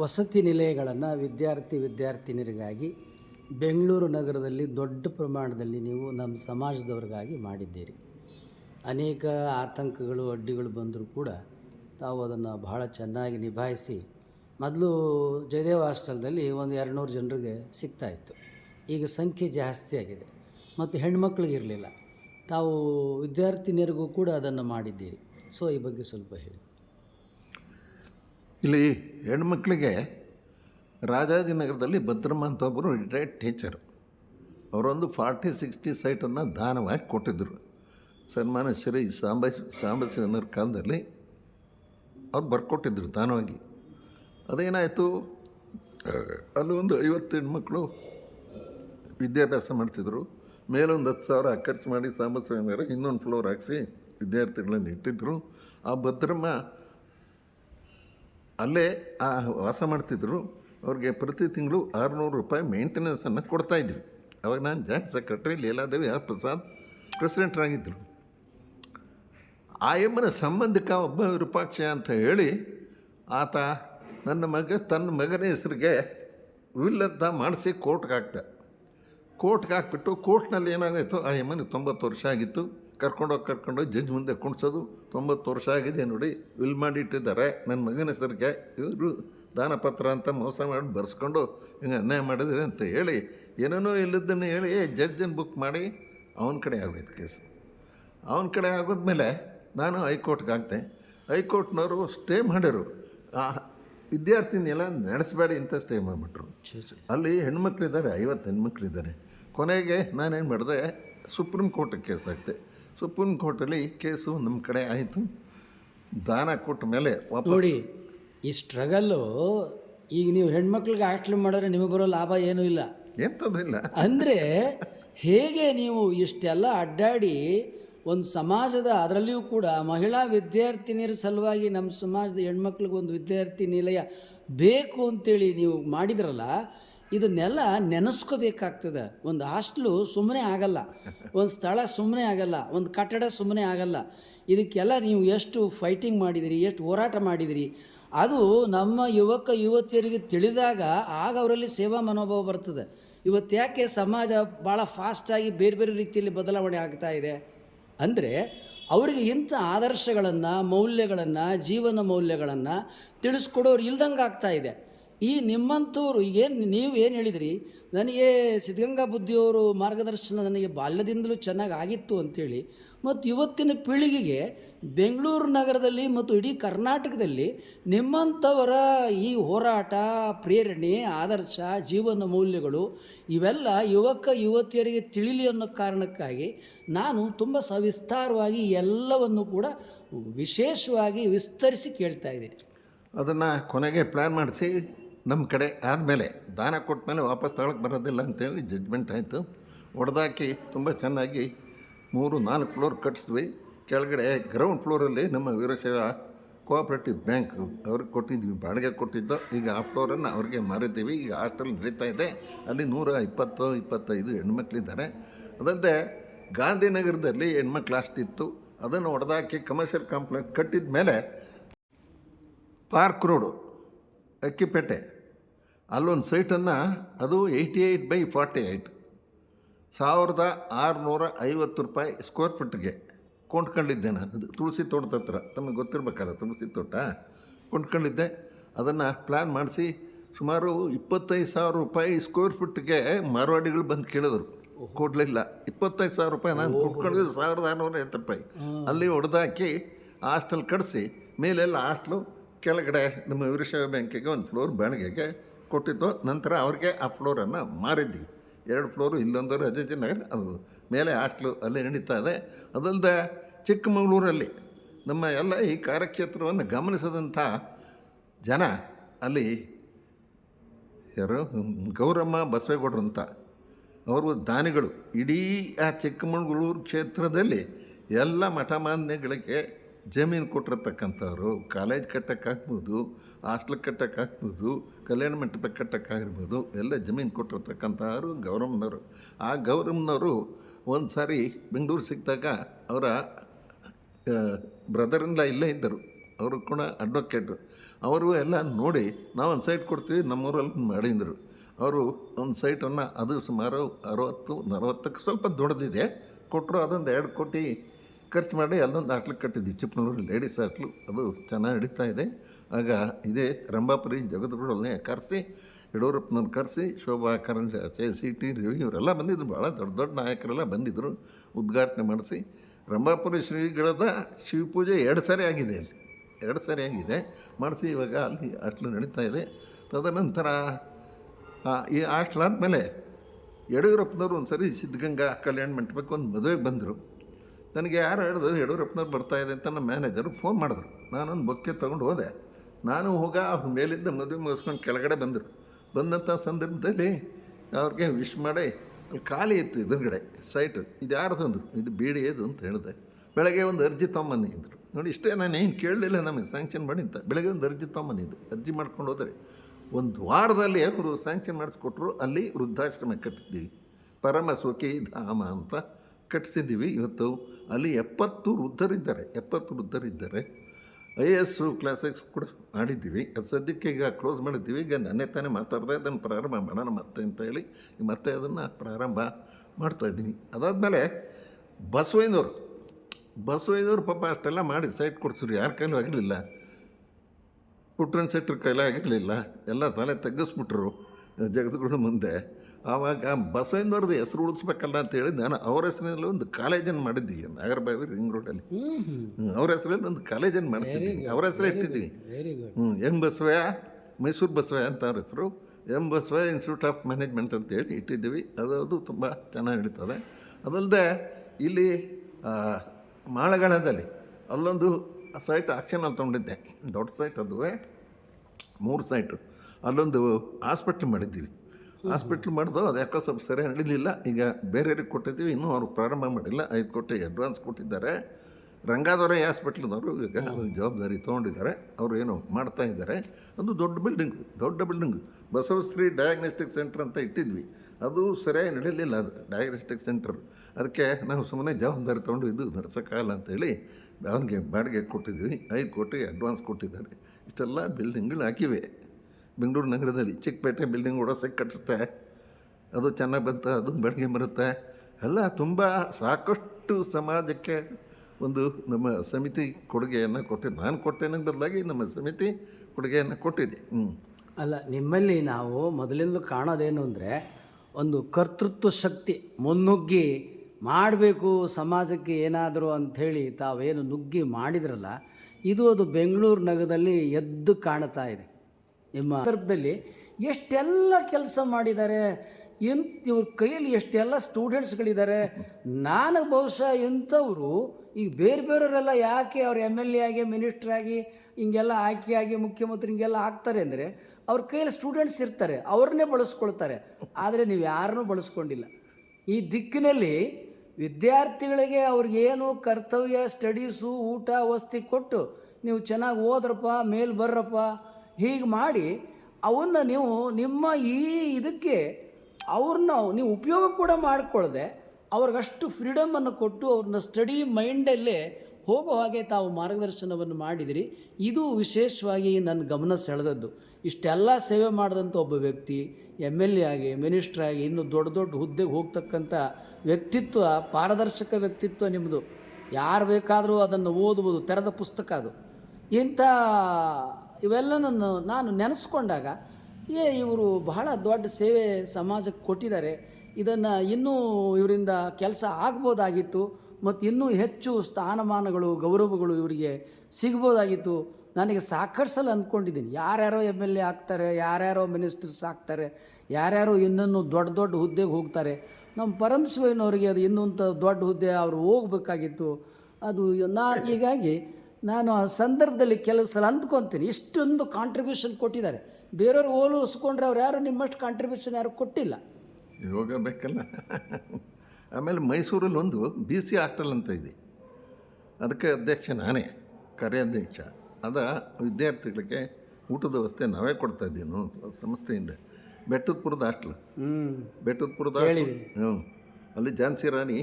ವಸತಿ ನಿಲಯಗಳನ್ನು ವಿದ್ಯಾರ್ಥಿ ವಿದ್ಯಾರ್ಥಿನಿಯರಿಗಾಗಿ ಬೆಂಗಳೂರು ನಗರದಲ್ಲಿ ದೊಡ್ಡ ಪ್ರಮಾಣದಲ್ಲಿ ನೀವು ನಮ್ಮ ಸಮಾಜದವ್ರಿಗಾಗಿ ಮಾಡಿದ್ದೀರಿ. ಅನೇಕ ಆತಂಕಗಳು, ಅಡ್ಡಿಗಳು ಬಂದರೂ ಕೂಡ ತಾವು ಅದನ್ನು ಬಹಳ ಚೆನ್ನಾಗಿ ನಿಭಾಯಿಸಿ ಮೊದಲು ಜಯದೇವ ಹಾಸ್ಟೆಲ್ದಲ್ಲಿ ಒಂದು ಎರಡು ನೂರು ಜನರಿಗೆ ಸಿಗ್ತಾಯಿತ್ತು ಈಗ ಸಂಖ್ಯೆ ಜಾಸ್ತಿ ಆಗಿದೆ ಮತ್ತು ಹೆಣ್ಮಕ್ಳಿಗೆ ಇರಲಿಲ್ಲ. ತಾವು ವಿದ್ಯಾರ್ಥಿನಿಯರಿಗೂ ಕೂಡ ಅದನ್ನು ಮಾಡಿದ್ದೀರಿ. ಸೊ ಈ ಬಗ್ಗೆ ಸ್ವಲ್ಪ ಹೇಳಿ. ಇಲ್ಲಿ ಹೆಣ್ಮಕ್ಳಿಗೆ ರಾಜಾಜಿನಗರದಲ್ಲಿ ಭದ್ರಮ್ಮ ಅಂತ ಒಬ್ಬರು ರಿಟೈರ್ಡ್ ಟೀಚರ್ ಅವರೊಂದು ಫಾರ್ಟಿ ಸಿಕ್ಸ್ಟಿ ಸೈಟನ್ನು ದಾನವಾಗಿ ಕೊಟ್ಟಿದ್ದರು. ಸನ್ಮಾನ ಶ್ರೀ ಸಾಂಬ ಸಾಂಬಶಿವನರ ಕಾಲದಲ್ಲಿ ಅವ್ರು ಬರ್ಕೊಟ್ಟಿದ್ದರು ದಾನವಾಗಿ. ಅದೇನಾಯಿತು? ಅಲ್ಲಿ ಒಂದು ಐವತ್ತು ಹೆಣ್ಮಕ್ಳು ವಿದ್ಯಾಭ್ಯಾಸ ಮಾಡ್ತಿದ್ರು. ಮೇಲೊಂದು ಹತ್ತು ಸಾವಿರ ಖರ್ಚು ಮಾಡಿ ಸಾಂಬಶಿವನಗರ ಇನ್ನೊಂದು ಫ್ಲೋರ್ ಹಾಕಿಸಿ ವಿದ್ಯಾರ್ಥಿಗಳನ್ನು ಇಟ್ಟಿದ್ದರು ಆ ಭದ್ರಮ್ಮ ಅಲ್ಲೇ ಆ ವಾಸ ಮಾಡ್ತಿದ್ರು. ಅವ್ರಿಗೆ ಪ್ರತಿ ತಿಂಗಳು ಆರುನೂರು ರೂಪಾಯಿ ಮೇಂಟೆನೆನ್ಸನ್ನು ಕೊಡ್ತಾಯಿದ್ವಿ ಅವಾಗ ನಾನು joint secretary, Leeladevi R Prasad ಪ್ರೆಸಿಡೆಂಟ್ರಾಗಿದ್ದರು ಆ ಎಮ್ಮನ ಸಂಬಂಧಿಕ ಒಬ್ಬ ವಿರೂಪಾಕ್ಷ ಅಂತ ಹೇಳಿ ಆತ ನನ್ನ ಮಗ, ತನ್ನ ಮಗನ ಹೆಸರಿಗೆ ವಿಲ್ಲದ್ದ ಮಾಡಿಸಿ ಕೋರ್ಟ್ಗೆ ಹಾಕ್ದೆ. ಕೋರ್ಟ್ಗೆ ಹಾಕ್ಬಿಟ್ಟು ಕೋರ್ಟ್ನಲ್ಲಿ ಏನಾಗೋಯ್ತು ಆ ಯಮ್ಮನಿಗೆ ತೊಂಬತ್ತು ವರ್ಷ ಆಗಿತ್ತು. ಕರ್ಕೊಂಡೋಗಿ ಕರ್ಕೊಂಡೋಗಿ ಜಡ್ಜ್ ಮುಂದೆ ಕುಣಿಸೋದು. ತೊಂಬತ್ತು ವರ್ಷ ಆಗಿದೆ ನೋಡಿ ವಿಲ್ ಮಾಡಿಟ್ಟಿದ್ದಾರೆ ನನ್ನ ಮಗನ ಹೆಸರಿಗೆ ಇವರು ದಾನಪತ್ರ ಅಂತ ಮೋಸ ಮಾಡಿ ಬರೆಸ್ಕೊಂಡು ಹಿಂಗೆ ಅನ್ಯಾಯ ಮಾಡಿದ್ರೆ ಅಂತ ಹೇಳಿ ಏನೇನೋ ಇಲ್ಲದನ್ನು ಹೇಳಿ ಜಡ್ಜನ್ನು ಬುಕ್ ಮಾಡಿ ಅವನ ಕಡೆ ಆಗೋಯ್ತು ಕೇಸ್ ಅವನ ಕಡೆ ಆಗೋದ್ಮೇಲೆ ನಾನು ಹೈಕೋರ್ಟ್ಗೆ ಹಾಕ್ದೆ. ಹೈಕೋರ್ಟ್ನವರು ಸ್ಟೇ ಮಾಡಿರು. ಆ ವಿದ್ಯಾರ್ಥಿನೆಲ್ಲ ನಡೆಸಬೇಡಿ ಅಂತ ಸ್ಟೇ ಮಾಡಿಬಿಟ್ರು. ಅಲ್ಲಿ ಹೆಣ್ಮಕ್ಳಿದ್ದಾರೆ ಐವತ್ತು ಹೆಣ್ಮಕ್ಳಿದ್ದಾರೆ. ಕೊನೆಗೆ ನಾನೇನು ಮಾಡಿದೆ ಸುಪ್ರೀಂ ಕೋರ್ಟಿಗೆ ಕೇಸ್ ಹಾಕ್ತೆ ಸುಪ್ರೀಂ ಕೋರ್ಟಲ್ಲಿ ಕೇಸು ನಮ್ಮ ಕಡೆ ಆಯಿತು. ದಾನ ಕೊಟ್ಟ ಮೇಲೆ ನೋಡಿ ಈ ಸ್ಟ್ರಗಲ್ಲು ಈಗ ನೀವು ಹೆಣ್ಮಕ್ಳಿಗೆ ಹಾಸ್ಟ್ಲ್ ಮಾಡಿದ್ರೆ ನಿಮಗೆ ಬರೋ ಲಾಭ ಏನೂ ಇಲ್ಲ. ಎಂಥದ್ದು ಇಲ್ಲ. ಅಂದರೆ ಹೇಗೆ ನೀವು ಇಷ್ಟೆಲ್ಲ ಅಡ್ಡಾಡಿ ಒಂದು ಸಮಾಜದ ಅದರಲ್ಲಿಯೂ ಕೂಡ ಮಹಿಳಾ ವಿದ್ಯಾರ್ಥಿನಿಯರ ಸಲುವಾಗಿ ನಮ್ಮ ಸಮಾಜದ ಹೆಣ್ಮಕ್ಳಿಗೆ ಒಂದು ವಿದ್ಯಾರ್ಥಿ ನಿಲಯ ಬೇಕು ಅಂತೇಳಿ ನೀವು ಮಾಡಿದ್ರಲ್ಲ ಇದನ್ನೆಲ್ಲ ನೆನೆಸ್ಕೋಬೇಕಾಗ್ತದೆ. ಒಂದು ಹಾಸ್ಟ್ಲು ಸುಮ್ಮನೆ ಆಗಲ್ಲ. ಒಂದು ಸ್ಥಳ ಸುಮ್ಮನೆ ಆಗಲ್ಲ. ಒಂದು ಕಟ್ಟಡ ಸುಮ್ಮನೆ ಆಗಲ್ಲ. ಇದಕ್ಕೆಲ್ಲ ನೀವು ಎಷ್ಟು ಫೈಟಿಂಗ್ ಮಾಡಿದಿರಿ, ಎಷ್ಟು ಹೋರಾಟ ಮಾಡಿದಿರಿ, ಅದು ನಮ್ಮ ಯುವಕ, ಯುವತಿಯರಿಗೆ ತಿಳಿದಾಗ ಆಗ ಅವರಲ್ಲಿ ಸೇವಾ ಮನೋಭಾವ ಬರ್ತದೆ. ಇವತ್ತು ಯಾಕೆ ಸಮಾಜ ಭಾಳ ಫಾಸ್ಟಾಗಿ ಬೇರೆ ಬೇರೆ ರೀತಿಯಲ್ಲಿ ಬದಲಾವಣೆ ಆಗ್ತಾ ಇದೆ? ಅಂದರೆ ಅವರಿಗೆ ಇಂಥ ಆದರ್ಶಗಳನ್ನು, ಮೌಲ್ಯಗಳನ್ನು, ಜೀವನ ಮೌಲ್ಯಗಳನ್ನು ತಿಳಿಸ್ಕೊಡೋರು ಇಲ್ದಂಗೆ ಆಗ್ತಾ ಇದೆ. ಈ ನಿಮ್ಮಂಥವ್ರು ಏನು ನೀವು ಏನು ಹೇಳಿದ್ರಿ? ನನಗೆ ಸಿದ್ಧಗಂಗಾ ಬುದ್ಧಿಯವರು ಮಾರ್ಗದರ್ಶನ ನನಗೆ ಬಾಲ್ಯದಿಂದಲೂ ಚೆನ್ನಾಗಿ ಆಗಿತ್ತು ಅಂಥೇಳಿ ಮತ್ತು ಇವತ್ತಿನ ಪೀಳಿಗೆಗೆ ಬೆಂಗಳೂರು ನಗರದಲ್ಲಿ ಮತ್ತು ಇಡೀ ಕರ್ನಾಟಕದಲ್ಲಿ ನಿಮ್ಮಂಥವರ ಈ ಹೋರಾಟ, ಪ್ರೇರಣೆ, ಆದರ್ಶ, ಜೀವನ ಮೌಲ್ಯಗಳು ಇವೆಲ್ಲ ಯುವಕ ಯುವತಿಯರಿಗೆ ತಿಳಿಲಿ ಅನ್ನೋ ಕಾರಣಕ್ಕಾಗಿ ನಾನು ತುಂಬ ಸವಿಸ್ತಾರವಾಗಿ ಎಲ್ಲವನ್ನು ಕೂಡ ವಿಶೇಷವಾಗಿ ವಿಸ್ತರಿಸಿ ಕೇಳ್ತಾ ಇದ್ದೀನಿ. ಅದನ್ನು ಕೊನೆಗೆ ಪ್ಲ್ಯಾನ್ ಮಾಡಿಸಿ. ನಮ್ಮ ಕಡೆ ಆದಮೇಲೆ ದಾನ ಕೊಟ್ಟ ಮೇಲೆ ವಾಪಸ್ ತಗೊಳಕ್ಕೆ ಬರೋದಿಲ್ಲ ಅಂತೇಳಿ ಜಡ್ಜ್ಮೆಂಟ್ ಆಯಿತು. ಹೊಡೆದಾಕಿ ತುಂಬ ಚೆನ್ನಾಗಿ ಮೂರು, ನಾಲ್ಕು ಫ್ಲೋರ್ ಕಟ್ಟಿಸಿದ್ವಿ ಕೆಳಗಡೆ ಗ್ರೌಂಡ್ ಫ್ಲೋರಲ್ಲಿ ನಮ್ಮ ವೀರಶೈವ ಕೋಆಪ್ರೇಟಿವ್ ಬ್ಯಾಂಕ್ ಅವ್ರಿಗೆ ಕೊಟ್ಟಿದ್ವಿ, ಬಾಡಿಗೆ ಕೊಟ್ಟಿದ್ದು. ಈಗ ಆ ಫ್ಲೋರನ್ನು ಅವ್ರಿಗೆ ಮಾರಿದ್ದೀವಿ. ಈಗ ಹಾಸ್ಟೆಲ್ ನಡೀತಾ ಇದೆ. ಅಲ್ಲಿ ನೂರ ಇಪ್ಪತ್ತು, ಇಪ್ಪತ್ತೈದು ಹೆಣ್ಮಕ್ಳಿದ್ದಾರೆ. ಅದಲ್ಲದೆ ಗಾಂಧಿನಗರದಲ್ಲಿ ಹೆಣ್ಮಕ್ಳು ಅಷ್ಟಿತ್ತು ಅದನ್ನು ಹೊಡೆದಾಕಿ ಕಮರ್ಷಿಯಲ್ ಕಾಂಪ್ಲೆಕ್ಸ್ ಕಟ್ಟಿದ ಮೇಲೆ ಪಾರ್ಕ್ ರೋಡು. ಅಕ್ಕಿಪೇಟೆ. ಅಲ್ಲೊಂದು ಸೈಟನ್ನು ಅದು eighty eight by forty eight ಸಾವಿರದ ಆರುನೂರ ಐವತ್ತು ರೂಪಾಯಿ ಸ್ಕ್ವೇರ್ ಫೀಟ್ಗೆ ಕೊಂಡ್ಕೊಂಡಿದ್ದೆ ನಾನು ಅದು ತುಳಸಿ ತೋಟದ ಹತ್ರ. ತಮಗೆ ಗೊತ್ತಿರಬೇಕಲ್ಲ ತುಳಸಿ ತೋಟ? ಕೊಂಡ್ಕೊಂಡಿದ್ದೆ. ಅದನ್ನು ಪ್ಲ್ಯಾನ್ ಮಾಡಿಸಿ ಸುಮಾರು ಇಪ್ಪತ್ತೈದು ಸಾವಿರ ರೂಪಾಯಿ ಸ್ಕ್ವೇರ್ ಫೀಟ್ಗೆ ಮಾರ್ವಾಡಿಗಳು ಬಂದು ಕೇಳಿದ್ರು. ಕೊಡಲಿಲ್ಲ. ಇಪ್ಪತ್ತೈದು ಸಾವಿರ ರೂಪಾಯಿ ನಾನು ಕೊಟ್ಕೊಂಡಿದ್ದು ಸಾವಿರದ ಆರುನೂರ ಐವತ್ತು ರೂಪಾಯಿ. ಅಲ್ಲಿ ಹೊಡೆದಾಕಿ ಹಾಸ್ಟೆಲ್ ಕಡಿಸಿ ಮೇಲೆಲ್ಲ ಹಾಸ್ಟ್ಲು ಕೆಳಗಡೆ ನಮ್ಮ ವೀರಶೈವ ಬ್ಯಾಂಕಿಗೆ ಒಂದು ಫ್ಲೋರ್ ಬಾಡಿಗೆಗೆ ಕೊಟ್ಟಿದ್ದು ನಂತರ ಅವ್ರಿಗೆ ಆ ಫ್ಲೋರನ್ನು ಮಾರಿದ್ವಿ. ಎರಡು ಫ್ಲೋರು, ಇಲ್ಲೊಂದು ರಜಾಜಿ ನಗರ, ಅದು ಮೇಲೆ ಹಾಸ್ಟ್ಲು ಅಲ್ಲಿ ನಡೀತಾ ಇದೆ. ಅದಲ್ಲದೆ ಚಿಕ್ಕಮಗಳೂರಲ್ಲಿ ನಮ್ಮ ಎಲ್ಲ ಈ ಕಾರ್ಯಕ್ಷೇತ್ರವನ್ನು ಗಮನಿಸಿದಂಥ ಜನ ಅಲ್ಲಿ ಯಾರು? ಗೌರಮ್ಮ ಬಸವೇಗೌಡರು ಅಂತ. ಅವರು ದಾನಿಗಳು. ಇಡೀ ಆ ಚಿಕ್ಕಮಗಳೂರು ಕ್ಷೇತ್ರದಲ್ಲಿ ಎಲ್ಲ ಮಠಮಾನ್ಯಗಳಿಗೆ ಜಮೀನು ಕೊಟ್ಟಿರ್ತಕ್ಕಂಥವ್ರು, ಕಾಲೇಜ್ ಕಟ್ಟೋಕ್ಕಾಗ್ಬೋದು ಹಾಸ್ಟೆಲ್ ಹಾಕ್ಬೋದು ಕಲ್ಯಾಣ ಮಂಟಪ ಕಟ್ಟೋಕ್ಕಾಗಿರ್ಬೋದು ಎಲ್ಲ ಜಮೀನು ಕೊಟ್ಟಿರ್ತಕ್ಕಂಥವ್ರು ಗೌರಮ್ಮನವರು ಆ ಗೌರಮ್ಮನವರು ಒಂದು ಸಾರಿ ಬೆಂಗಳೂರು ಸಿಕ್ಕಿದಾಗ ಅವರ ಬ್ರದರಿಂದ ಇಲ್ಲೇ ಇದ್ದರು. ಅವರು ಕೂಡ ಅಡ್ವೊಕೇಟ್ರು ಅವರು ಎಲ್ಲ ನೋಡಿ, ನಾವು ಒಂದು ಸೈಟ್ ಕೊಡ್ತೀವಿ, ನಮ್ಮೂರಲ್ಲಿ ಮಾಡಿದ್ರು ಅವರು ಒಂದು ಸೈಟನ್ನು ಅದು ಸುಮಾರು ಅರವತ್ತು ನಲವತ್ತಕ್ಕೆ ಸ್ವಲ್ಪ ದೊಡ್ಡದಿದೆ. ಕೊಟ್ಟರು ಅದೊಂದು ಎರಡು ಕೋಟಿ ಖರ್ಚು ಮಾಡಿ ಅಲ್ಲೊಂದು ಹಾಟ್ಲು ಕಟ್ಟಿದ್ವಿ. ಚಿಕ್ಕಮಗಳೂರು ಲೇಡೀಸ್ ಹಾಟ್ಲು ಅದು ಚೆನ್ನಾಗಿ ನಡೀತಾ ಇದೆ. ಆಗ ಇದೇ ರಂಭಾಪುರಿ ಜಗದ್ಗುಡಲ್ನೇ ಕರೆಸಿ ಯಡಿಯೂರಪ್ಪನ ಕರೆಸಿ, ಶೋಭಾ ಕರಂದ್ಲಾಜೆ ಸಿ ಟಿ ರವಿ ಇವರೆಲ್ಲ ಬಂದಿದ್ದರು ಭಾಳ ದೊಡ್ಡ ದೊಡ್ಡ ನಾಯಕರೆಲ್ಲ ಬಂದಿದ್ದರು ಉದ್ಘಾಟನೆ ಮಾಡಿಸಿ. ರಂಭಾಪುರಿ ಶ್ರೀಗಳದ ಶಿವಪೂಜೆ ಎರಡು ಸಾರಿ ಆಗಿದೆ ಅಲ್ಲಿ. ಎರಡು ಸಾರಿ ಆಗಿದೆ. ಮಾಡಿಸಿ ಇವಾಗ ಅಲ್ಲಿ ಹಾಟ್ಲು ನಡೀತಾ ಇದೆ. ತದನಂತರ ಈ ಹಾಸ್ಟ್ಲ್ ಮೇಲೆ ಯಡಿಯೂರಪ್ಪನವರು ಒಂದು ಸರಿ ಸಿದ್ಧಗಂಗಾ ಕಲ್ಯಾಣ ಮಂಟಪಕ್ಕೆ ಒಂದು ಮದುವೆಗೆ ಬಂದರು. ನನಗೆ ಯಾರು ಹೇಳಿದ್ರು, ಯಡಿಯೂರಪ್ಪನವ್ರು ಬರ್ತಾ ಇದೆ ಅಂತ ನಮ್ಮ ಮ್ಯಾನೇಜರು ಫೋನ್ ಮಾಡಿದ್ರು. ನಾನೊಂದು ಬೊಕ್ಕೆ ತೊಗೊಂಡು ಹೋದೆ. ನಾನು ಹೋಗ, ಅವ್ರ ಮೇಲಿದ್ದ ಮದುವೆ ಮುಗಿಸ್ಕೊಂಡು ಕೆಳಗಡೆ ಬಂದರು. ಬಂದಂಥ ಸಂದರ್ಭದಲ್ಲಿ ಅವ್ರಿಗೆ ವಿಶ್ ಮಾಡಿ, ಅಲ್ಲಿ ಖಾಲಿ ಇತ್ತು ಎದುರುಗಡೆ ಸೈಟು ಇದು ಯಾರ್ದು ಅಂದರು? ಇದು ಬೀಡಿ ಏದು ಅಂತ ಹೇಳಿದೆ. ಬೆಳಗ್ಗೆ ಒಂದು ಅರ್ಜಿ ತೊಗೊಂಬನ್ನಿ ಅಂದರು. ನೋಡಿ, ಇಷ್ಟೇ ನಾನು ಏನು ಕೇಳಲಿಲ್ಲ, ನಮಗೆ ಸ್ಯಾಂಕ್ಷನ್ ಮಾಡಿ ಅಂತ. ಬೆಳಗ್ಗೆ ಒಂದು ಅರ್ಜಿ ತೊಗೊಂಬಂದಿದ್ದು ಅರ್ಜಿ ಮಾಡ್ಕೊಂಡು ಹೋದರೆ ಒಂದು ವಾರದಲ್ಲಿ ಅವರು ಸ್ಯಾಂಕ್ಷನ್ ಮಾಡಿಸ್ಕೊಟ್ರು, ಅಲ್ಲಿ ವೃದ್ಧಾಶ್ರಮ ಕಟ್ಟಿದ್ದೀವಿ. ಪರಮ ಸುಖಿ ಧಾಮ ಅಂತ. ಕಟ್ಟಿಸಿದ್ದೀವಿ. ಇವತ್ತು ಅಲ್ಲಿ ಎಪ್ಪತ್ತು ವೃದ್ಧರಿದ್ದಾರೆ. ಎಪ್ಪತ್ತು ವೃದ್ಧರಿದ್ದಾರೆ. ಐ ಎ ಎಸ್ ಕ್ಲಾಸಸ್ ಕೂಡ ಮಾಡಿದ್ದೀವಿ. ಅದು ಸದ್ಯಕ್ಕೆ ಈಗ ಕ್ಲೋಸ್ ಮಾಡಿದ್ದೀವಿ. ಈಗ ನನ್ನೇ ತಾನೇ ಮಾತಾಡಿದೆ, ಅದನ್ನು ಪ್ರಾರಂಭ ಮಾಡೋಣ ಮತ್ತೆ ಅಂತ ಹೇಳಿ ಮತ್ತೆ ಅದನ್ನು ಪ್ರಾರಂಭ ಮಾಡ್ತಾಯಿದ್ದೀನಿ ಅದಾದಮೇಲೆ ಬಸವಯ್ಯನವರು ಬಸವಯ್ಯನವರು ಪಾಪ ಅಷ್ಟೆಲ್ಲ ಮಾಡಿ ಸೈಟ್ ಕೊಡ್ಸಿದ್ರು. ಯಾರ ಕೈಲೂ ಆಗಲಿಲ್ಲ ಪುಟ್ರನ್ ಸೆಟ್ರ ಕೈಲೇ ಆಗಿರಲಿಲ್ಲ. ಎಲ್ಲ ತಲೆ ತೆಗ್ಗಿಸ್ಬಿಟ್ರು. ಜಗದ್ಗುರು ಮುಂದೆ. ಆವಾಗ ಬಸವಣ್ಣವ್ರದ್ದು ಹೆಸರು ಉಳಿಸ್ಬೇಕಲ್ಲ ಅಂತೇಳಿ ನಾನು ಅವ್ರ ಹೆಸರಿನಲ್ಲಿ ಒಂದು ಕಾಲೇಜನ್ನು ಮಾಡಿದ್ದೀವಿ ನಾಗರಬಾವಿ ರಿಂಗ್ ರೋಡಲ್ಲಿ. ಅವ್ರ ಹೆಸರಲ್ಲಿ ಒಂದು ಕಾಲೇಜನ್ನು ಮಾಡಿಸಿದ್ದೀವಿ ಅವ್ರ ಹೆಸರು ಗುಡ್ ಹ್ಞೂ ಎಂ ಬಸವಯ್ಯ ಮೈಸೂರು ಬಸವಯ್ಯ ಅಂತ ಅವ್ರ ಹೆಸರು. M Basavaiah institute of management ಅಂತೇಳಿ ಇಟ್ಟಿದ್ದೀವಿ. ಅದು ಅದು ತುಂಬ ಚೆನ್ನಾಗಿ ನಡೀತದೆ. ಅದಲ್ಲದೆ ಇಲ್ಲಿ ಮಾಳಗಣದಲ್ಲಿ ಅಲ್ಲೊಂದು ಸೈಟ್ ಆಕ್ಷನಲ್ಲಿ ತೊಗೊಂಡಿದ್ದೆ. ದೊಡ್ಡ ಸೈಟ್ ಅದುವೇ ಮೂರು ಸೈಟು. ಅಲ್ಲೊಂದು ಹಾಸ್ಪಿಟ್ಲ್ ಮಾಡಿದ್ದೀವಿ. ಹಾಸ್ಪಿಟ್ಲ್ ಮಾಡಿದ್ರು ಅದು ಯಾಕೋ ಸ್ವಲ್ಪ ಸರಿ ನಡೀಲಿಲ್ಲ. ಈಗ ಬೇರೆಯವ್ರಿಗೆ ಕೊಟ್ಟಿದ್ದೀವಿ ಇನ್ನೂ ಅವ್ರು ಪ್ರಾರಂಭ ಮಾಡಿಲ್ಲ. ಐದು ಕೋಟಿ ಅಡ್ವಾನ್ಸ್ ಕೊಟ್ಟಿದ್ದಾರೆ. ರಂಗಾದವರ ಹಾಸ್ಪಿಟ್ಲ್ನವರು ಈಗ ಜವಾಬ್ದಾರಿ ತೊಗೊಂಡಿದ್ದಾರೆ. ಅವರು ಏನು ಮಾಡ್ತಾ ಇದ್ದಾರೆ. ಅದು ದೊಡ್ಡ ಬಿಲ್ಡಿಂಗ್ ದೊಡ್ಡ ಬಿಲ್ಡಿಂಗ್ ಬಸವಶ್ರೀ ಡಯಾಗ್ನೋಸ್ಟಿಕ್ ಸೆಂಟರ್ ಅಂತ ಇಟ್ಟಿದ್ವಿ. ಅದು ಸರಿಯಾಗಿ ನಡೀಲಿಲ್ಲ ಅದು ಡಯಾಗ್ನೋಸ್ಟಿಕ್ ಸೆಂಟರ್ ಅದಕ್ಕೆ ನಾವು ಸುಮ್ಮನೆ ಜವಾಬ್ದಾರಿ ತೊಗೊಂಡು ಇದು ನಡೆಸೋಕ್ಕಾಗಲ್ಲ ಅಂತೇಳಿ ಅವನಿಗೆ ಬಾಡಿಗೆ ಕೊಟ್ಟಿದ್ದೀವಿ. ಐದು ಕೋಟಿ ಅಡ್ವಾನ್ಸ್ ಕೊಟ್ಟಿದ್ದಾರೆ. ಇಷ್ಟೆಲ್ಲ ಬಿಲ್ಡಿಂಗ್ಗಳು ಹಾಕಿವೆ. ಬೆಂಗಳೂರು ನಗರದಲ್ಲಿ ಚಿಕ್ಕಪೇಟೆ ಬಿಲ್ಡಿಂಗ್ ಓಡೋಸಕ್ಕೆ ಕಟ್ಟಿಸುತ್ತೆ ಅದು ಚೆನ್ನಾಗಿ ಬರುತ್ತೆ ಅದು ಬೆಳಗ್ಗೆ ಬರುತ್ತೆ. ಎಲ್ಲ ತುಂಬ ಸಾಕಷ್ಟು ಸಮಾಜಕ್ಕೆ ಒಂದು ನಮ್ಮ ಸಮಿತಿ ಕೊಡುಗೆಯನ್ನು ಕೊಟ್ಟಿದ್ದು ನಾನು ಕೊಟ್ಟೇನೆ ಬದಲಾಗಿ ನಮ್ಮ ಸಮಿತಿ ಕೊಡುಗೆಯನ್ನು ಕೊಟ್ಟಿದೆ. ಹ್ಞೂ ಅಲ್ಲ, ನಿಮ್ಮಲ್ಲಿ ನಾವು ಮೊದಲಿಂದ ಕಾಣೋದೇನು ಅಂದರೆ ಒಂದು ಕರ್ತೃತ್ವ ಶಕ್ತಿ ಮುನ್ನುಗ್ಗಿ ಮಾಡಬೇಕು ಸಮಾಜಕ್ಕೆ ಏನಾದರೂ ಅಂಥೇಳಿ ತಾವೇನು ನುಗ್ಗಿ ಮಾಡಿದ್ರಲ್ಲ, ಇದು ಅದು ಬೆಂಗಳೂರು ನಗರದಲ್ಲಿ ಎದ್ದು ಕಾಣ್ತಾ ಇದೆ. ನಿಮ್ಮ ಸಂದರ್ಭದಲ್ಲಿ ಎಷ್ಟೆಲ್ಲ ಕೆಲಸ ಮಾಡಿದ್ದಾರೆ ಎಂತ ಇವ್ರ ಕೈಯಲ್ಲಿ ಎಷ್ಟೆಲ್ಲ ಸ್ಟೂಡೆಂಟ್ಸ್ಗಳಿದ್ದಾರೆ, ನಾನು ಬಹುಶಃ ಇಂಥವರು, ಈಗ ಬೇರೆ ಬೇರೆಯವರೆಲ್ಲ ಯಾಕೆ ಅವ್ರು ಎಂ ಎಲ್ ಎ ಆಗಿ, ಮಿನಿಸ್ಟ್ರ್ ಆಗಿ, ಹಿಂಗೆಲ್ಲ ಆಯ್ಕೆ ಆಗಿ, ಮುಖ್ಯಮಂತ್ರಿ ಹಿಂಗೆಲ್ಲ ಆಗ್ತಾರೆ ಅಂದರೆ, ಅವ್ರ ಕೈಯಲ್ಲಿ ಸ್ಟೂಡೆಂಟ್ಸ್ ಇರ್ತಾರೆ, ಅವ್ರನ್ನೇ ಬಳಸ್ಕೊಳ್ತಾರೆ. ಆದರೆ ನೀವು ಯಾರನ್ನೂ ಬಳಸ್ಕೊಂಡಿಲ್ಲ. ಈ ದಿಕ್ಕಿನಲ್ಲಿ ವಿದ್ಯಾರ್ಥಿಗಳಿಗೆ ಅವ್ರಿಗೇನು ಕರ್ತವ್ಯ, ಸ್ಟಡೀಸು, ಊಟ, ವಸತಿ ಕೊಟ್ಟು ನೀವು ಚೆನ್ನಾಗಿ ಓದ್ರಪ್ಪ, ಮೇಲೆ ಬರ್ರಪ್ಪ ಹೀಗೆ ಮಾಡಿ ಅವನ್ನ ನೀವು ನಿಮ್ಮ ಈ ಇದಕ್ಕೆ ಅವ್ರನ್ನ ನೀವು ಉಪಯೋಗ ಕೂಡ ಮಾಡಿಕೊಳ್ಳದೆ ಅವ್ರಿಗಷ್ಟು ಫ್ರೀಡಮನ್ನು ಕೊಟ್ಟು ಅವ್ರನ್ನ ಸ್ಟಡಿ ಮೈಂಡಲ್ಲೇ ಹೋಗೋ ಹಾಗೆ ತಾವು ಮಾರ್ಗದರ್ಶನವನ್ನು ಮಾಡಿದಿರಿ. ಇದು ವಿಶೇಷವಾಗಿ ನನ್ನ ಗಮನ ಸೆಳೆದದ್ದು. ಇಷ್ಟೆಲ್ಲ ಸೇವೆ ಮಾಡಿದಂಥ ಒಬ್ಬ ವ್ಯಕ್ತಿ ಎಂ ಎಲ್ ಎ ಆಗಿ ಮಿನಿಸ್ಟ್ರ್ ಆಗಿ, ಇನ್ನು ದೊಡ್ಡ ದೊಡ್ಡ ಹುದ್ದೆಗೆ ಹೋಗ್ತಕ್ಕಂಥ ವ್ಯಕ್ತಿತ್ವ, ಪಾರದರ್ಶಕ ವ್ಯಕ್ತಿತ್ವ ನಿಮ್ಮದು ಯಾರು ಬೇಕಾದರೂ ಅದನ್ನು ಓದ್ಬೋದು, ತೆರೆದ ಪುಸ್ತಕ ಅದು. ಇಂಥ ಇವೆಲ್ಲನನ್ನು ನಾನು ನೆನೆಸ್ಕೊಂಡಾಗ, ಏ, ಇವರು ಬಹಳ ದೊಡ್ಡ ಸೇವೆ ಸಮಾಜಕ್ಕೆ ಕೊಟ್ಟಿದ್ದಾರೆ. ಇದನ್ನು ಇನ್ನೂ ಇವರಿಂದ ಕೆಲಸ ಆಗ್ಬೋದಾಗಿತ್ತು ಮತ್ತು ಇನ್ನೂ ಹೆಚ್ಚು ಸ್ಥಾನಮಾನಗಳು, ಗೌರವಗಳು ಇವರಿಗೆ ಸಿಗ್ಬೋದಾಗಿತ್ತು. ನನಗೆ ಸಾಕಷ್ಟು ಅಂದ್ಕೊಂಡಿದ್ದೀನಿ ಯಾರ್ಯಾರೋ ಎಂ ಎಲ್ ಎ ಆಗ್ತಾರೆ, ಯಾರ್ಯಾರೋ ಮಿನಿಸ್ಟರ್ಸ್ ಆಗ್ತಾರೆ, ಯಾರ್ಯಾರೋ ಇನ್ನೊಂದು ದೊಡ್ಡ ದೊಡ್ಡ ಹುದ್ದೆಗೆ ಹೋಗ್ತಾರೆ. ನಮ್ಮ ಪರಮಶಿವಯ್ಯನವರಿಗೆ ಅದು ಇನ್ನೊಂದು ದೊಡ್ಡ ಹುದ್ದೆ ಅವರು ಹೋಗ್ಬೇಕಾಗಿತ್ತು. ಅದು ನಾ ಹೀಗಾಗಿ ನಾನು ಆ ಸಂದರ್ಭದಲ್ಲಿ ಕೆಲವು ಸಲ ಅಂದ್ಕೊತೀನಿ ಇಷ್ಟೊಂದು ಕಾಂಟ್ರಿಬ್ಯೂಷನ್ ಕೊಟ್ಟಿದ್ದಾರೆ. ಬೇರೆಯವ್ರು ಹೋಲಿಸ್ಕೊಂಡ್ರೆ ಅವ್ರು ಯಾರು ನಿಮ್ಮಷ್ಟು ಕಾಂಟ್ರಿಬ್ಯೂಷನ್ ಯಾರು ಕೊಟ್ಟಿಲ್ಲ. ಯೋಗ ಬೇಕಲ್ಲ. ಆಮೇಲೆ ಮೈಸೂರಲ್ಲಿ ಒಂದು ಬಿ ಸಿ ಹಾಸ್ಟೆಲ್ ಅಂತ ಇದೆ. ಅದಕ್ಕೆ ಅಧ್ಯಕ್ಷ ನಾನೇ ಕಾರ್ಯಾಧ್ಯಕ್ಷ. ಅದ ವಿದ್ಯಾರ್ಥಿಗಳಿಗೆ ಊಟದ ವ್ಯವಸ್ಥೆ ನಾವೇ ಕೊಡ್ತಾ ಇದ್ದೀವಿ ಸಂಸ್ಥೆಯಿಂದ. ಬೆಟ್ಟದಪುರದ ಹಾಸ್ಟೆಲ್ ಹ್ಞೂ ಬೆಟ್ಟದಪುರದ ಹಾಸ್ಟೆಲ್ ಹ್ಞೂ ಅಲ್ಲಿ ಝಾನ್ಸಿ ರಾಣಿ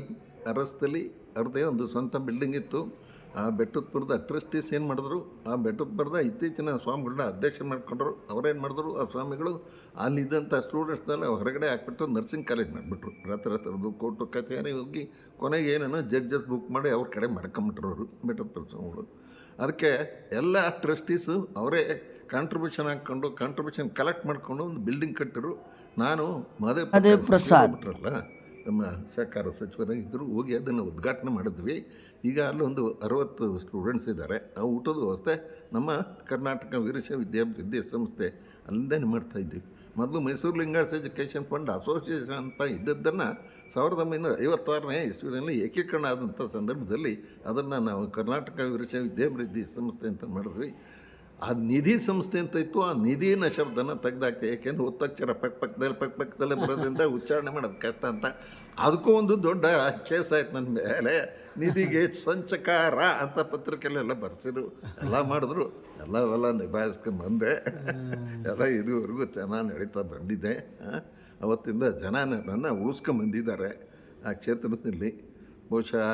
ಅರಸ್ತಲ್ಲಿ ಅವ್ರದ್ದೇ ಒಂದು ಸ್ವಂತ ಬಿಲ್ಡಿಂಗ್ ಇತ್ತು. ಆ ಬೆಟ್ಟದಪುರದ ಟ್ರಸ್ಟೀಸ್ ಏನು ಮಾಡಿದ್ರು? ಆ ಬೆಟ್ಟದಪುರದ ಇತ್ತೀಚಿನ ಸ್ವಾಮಿಗಳನ್ನ ಅಧ್ಯಕ್ಷ ಮಾಡಿಕೊಂಡ್ರು. ಅವರೇನು ಮಾಡಿದ್ರು? ಆ ಸ್ವಾಮಿಗಳು ಅಲ್ಲಿದ್ದಂಥ ಸ್ಟೂಡೆಂಟ್ಸ್ನೆಲ್ಲ ಹೊರಗಡೆ ಹಾಕ್ಬಿಟ್ಟು ನರ್ಸಿಂಗ್ ಕಾಲೇಜ್ ಮಾಡಿಬಿಟ್ರು. ರಾತ್ರಿ ಹತ್ರದ್ದು ಕೋರ್ಟು ಕಚೇರಿ ಹೋಗಿ ಕೊನೆಗೆ ಏನೇನೋ ಜಡ್ಜಸ್ ಬುಕ್ ಮಾಡಿ ಅವ್ರ ಕಡೆ ಮಾಡ್ಕೊಂಬಿಟ್ರು ಅವರು ಬೆಟ್ಟದಪುರ ಸ್ವಾಮಿಗಳು. ಅದಕ್ಕೆ ಎಲ್ಲ ಟ್ರಸ್ಟೀಸು ಅವರೇ ಕಾಂಟ್ರಿಬ್ಯೂಷನ್ ಹಾಕ್ಕೊಂಡು ಕಾಂಟ್ರಿಬ್ಯೂಷನ್ ಕಲೆಕ್ಟ್ ಮಾಡ್ಕೊಂಡು ಒಂದು ಬಿಲ್ಡಿಂಗ್ ಕಟ್ಟಿರು ನಾನು ಮದೇ ಪ್ರಸಾದ್. ಬಿಟ್ರಲ್ಲ ನಮ್ಮ ಸರ್ಕಾರ ಸಚಿವರ ಇದ್ದರು ಹೋಗಿ ಅದನ್ನು ಉದ್ಘಾಟನೆ ಮಾಡಿದ್ವಿ. ಈಗ ಅಲ್ಲೊಂದು ಅರವತ್ತು ಸ್ಟೂಡೆಂಟ್ಸ್ ಇದ್ದಾರೆ. ಆ ಊಟದ ವ್ಯವಸ್ಥೆ ನಮ್ಮ ಕರ್ನಾಟಕ ವೀರಶೈವ ವಿದ್ಯಾ ಸಂಸ್ಥೆ ಅಲ್ಲಿಂದೇ ಮಾಡ್ತಾ ಇದ್ದೀವಿ. ಮೊದಲು ಮೈಸೂರು ಲಿಂಗಾರ್ಸ್ ಎಜುಕೇಷನ್ ಫಂಡ್ ಅಸೋಸಿಯೇಷನ್ ಅಂತ ಇದ್ದದ್ದನ್ನು ಸಾವಿರದ ಒಂಬೈನೂರ ಐವತ್ತಾರನೇ ಇಸ್ವಿನಲ್ಲಿ ಏಕೀಕರಣ ಆದಂಥ ಸಂದರ್ಭದಲ್ಲಿ ಅದನ್ನು ನಾವು ಕರ್ನಾಟಕ ವೀರಶೈವ ವಿದ್ಯಾಭಿವೃದ್ಧಿ ಸಂಸ್ಥೆ ಅಂತ ಮಾಡಿದ್ವಿ. ಆ ನಿಧಿ ಸಂಸ್ಥೆ ಅಂತ ಇತ್ತು ಆ ನಿಧಿನ ಶಬ್ದನ ತೆಗ್ದಾಕ್ತೆ. ಯಾಕೆಂದ್ರೆ ಒತ್ತಕ್ಷರ ಪಕ್ ಪಕ್ಕದಲ್ಲಿ ಪಕ್ ಪಕ್ಕದಲ್ಲೇ ಬರೋದ್ರಿಂದ ಉಚ್ಚಾರಣೆ ಮಾಡೋದು ಕಷ್ಟ ಅಂತ. ಅದಕ್ಕೂ ಒಂದು ದೊಡ್ಡ ಕೇಸ್ ಆಯ್ತು ನನ್ನ ಮೇಲೆ. ನಿಧಿಗೆ ಸಂಚಕಾರ ಅಂತ ಪತ್ರಿಕೆಲ್ಲೆಲ್ಲ ಬರ್ತಿದ್ರು ಎಲ್ಲ ಮಾಡಿದ್ರು. ಎಲ್ಲ ಎಲ್ಲ ನಿಭಾಯಿಸ್ಕೊಂಡು ಬಂದೆ. ಎಲ್ಲ ಇದುವರೆಗೂ ಚೆನ್ನಾಗಿ ನಡೀತಾ ಬಂದಿದೆ. ಅವತ್ತಿಂದ ಜನ ನನ್ನ ಉಳಿಸ್ಕೊಂಡ್ ಬಂದಿದ್ದಾರೆ ಆ ಕ್ಷೇತ್ರದಲ್ಲಿ. ಬಹುಶಃ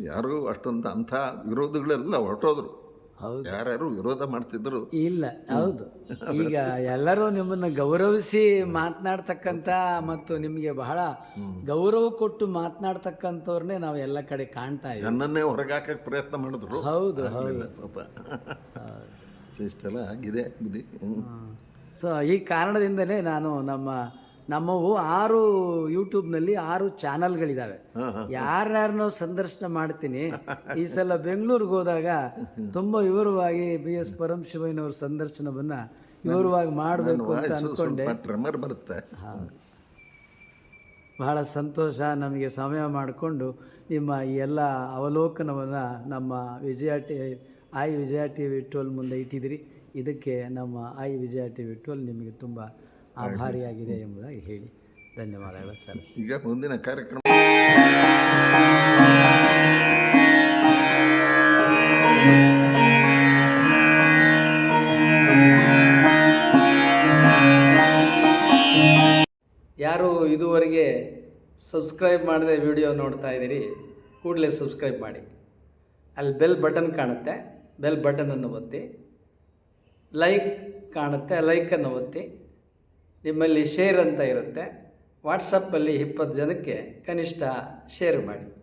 ಯಾರೂ ಅಷ್ಟೊಂದು ಅಂಥ ವಿರೋಧಗಳೆಲ್ಲ ಹೊರಟೋದ್ರು. ಹೌದು. ಯಾರ್ಯಾರು ವಿರೋಧ ಮಾಡ್ತಿದ್ರು. ಇಲ್ಲ ಹೌದು. ಈಗ ಎಲ್ಲರೂ ನಿಮ್ಮನ್ನು ಗೌರವಿಸಿ ಮಾತನಾಡ್ತಕ್ಕಂಥ ಮತ್ತು ನಿಮಗೆ ಬಹಳ ಗೌರವ ಕೊಟ್ಟು ಮಾತನಾಡ್ತಕ್ಕಂಥವ್ರನ್ನೇ ನಾವು ಎಲ್ಲ ಕಡೆ ಕಾಣ್ತಾ ಇದ್ದೀವಿ. ನನ್ನನ್ನೇ ಹೊರಗಾಕಕ್ಕೆ ಪ್ರಯತ್ನ ಮಾಡಿದ್ರು. ಹೌದು ಹೌದು. ಪಾಪ. ಸೊ ಇಷ್ಟೆಲ್ಲ ಆಗಿದೆ ಬುದ್ಧಿ. ಸೊ ಈ ಕಾರಣದಿಂದಲೇ ನಾನು ನಮ್ಮ ನಮ್ಮವು ಆರು ಯೂಟ್ಯೂಬ್ನಲ್ಲಿ ಆರು ಚಾನಲ್ಗಳಿದ್ದಾವೆ ಯಾರ್ಯಾರನ್ನೋ ಸಂದರ್ಶನ ಮಾಡ್ತೀನಿ. ಈ ಸಲ ಬೆಂಗಳೂರಿಗೆ ಹೋದಾಗ ತುಂಬ ವಿವರವಾಗಿ ಬಿ ಎಸ್ ಪರಮಶಿವಯ್ಯನವ್ರ ಸಂದರ್ಶನವನ್ನು ವಿವರವಾಗಿ ಮಾಡಬೇಕು ಅಂತ ಅನ್ಕೊಂಡೆ. ಅಂದ್ಕೊಂಡೆ ಬರುತ್ತೆ. ಬಹಳ ಸಂತೋಷ ನಮಗೆ ಸಮಯ ಮಾಡಿಕೊಂಡು ನಿಮ್ಮ ಈ ಎಲ್ಲ ಅವಲೋಕನವನ್ನು ನಮ್ಮ Vijaya T I Vijaya T V twelve ಮುಂದೆ ಇಟ್ಟಿದ್ದೀರಿ. ಇದಕ್ಕೆ ನಮ್ಮ ಐ ವಿಜಯ ಟಿ ವಿ ಟ್ವೆಲ್ ನಿಮಗೆ ತುಂಬ ಆಭಾರಿಯಾಗಿದೆ ಎಂಬುದಾಗಿ ಹೇಳಿ ಧನ್ಯವಾದಗಳು ಸಲ್ಲಿಸ್ತೀನಿ. ಈಗ ಮುಂದಿನ ಕಾರ್ಯಕ್ರಮ. ಯಾರು ಇದುವರೆಗೆ ಸಬ್ಸ್ಕ್ರೈಬ್ ಮಾಡದೆ ವಿಡಿಯೋ ನೋಡ್ತಾ ಇದ್ದೀರಿ ಕೂಡಲೇ ಸಬ್ಸ್ಕ್ರೈಬ್ ಮಾಡಿ. ಅಲ್ಲಿ ಬೆಲ್ ಬಟನ್ ಕಾಣುತ್ತೆ ಬೆಲ್ ಬಟನನ್ನು ಒತ್ತಿ. ಲೈಕ್ ಕಾಣುತ್ತೆ ಲೈಕನ್ನು ಒತ್ತಿ. ನಿಮ್ಮಲ್ಲಿ ಶೇರ್ ಅಂತ ಇರುತ್ತೆ. ವಾಟ್ಸಪ್ಪಲ್ಲಿ ಇಪ್ಪತ್ತು ಜನಕ್ಕೆ ಕನಿಷ್ಠ ಶೇರ್ ಮಾಡಿ.